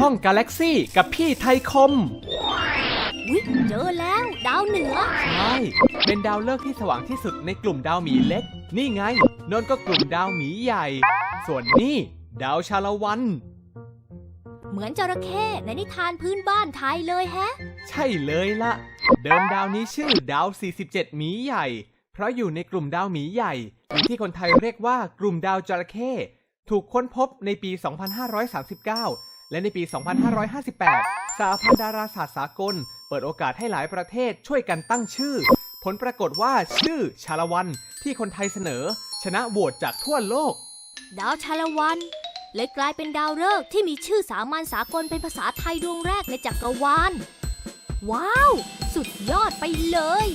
ห้องกาแล็กซี่กับพี่ไทยคมอุ๊ยเจอแล้วดาวเหนือ ใช่เป็นดาวฤกษ์ที่สว่างที่สุดในกลุ่มดาวหมีเล็ก นี่ไงนนก็กลุ่มดาวหมีใหญ่ ส่วนนี่ดาวชาละวัน เหมือนจระเข้ในนิทานพื้นบ้านไทยเลยแฮะ ใช่เลยละเดิมดาวนี้ชื่อดาว 47 หมีใหญ่ เพราะอยู่ในกลุ่มดาวหมีใหญ่หรือที่คนไทยเรียกว่ากลุ่มดาวจระเข้ถูกค้นพบในปี 2539 และในปี 2558สหพันธ์ดาราศาสตร์สากล เปิดโอกาสให้หลายประเทศช่วยกันตั้งชื่อ ผลปรากฏว่าชื่อชาละวันที่คนไทยเสนอ ชนะโหวตจากทั่วโลก ดาวชาละวัน เลยกลายเป็นดาวฤกษ์ที่มีชื่อสามัญสากลเป็นภาษาไทยดวงแรกในจักรวาล ว้าว สุดยอดไปเลย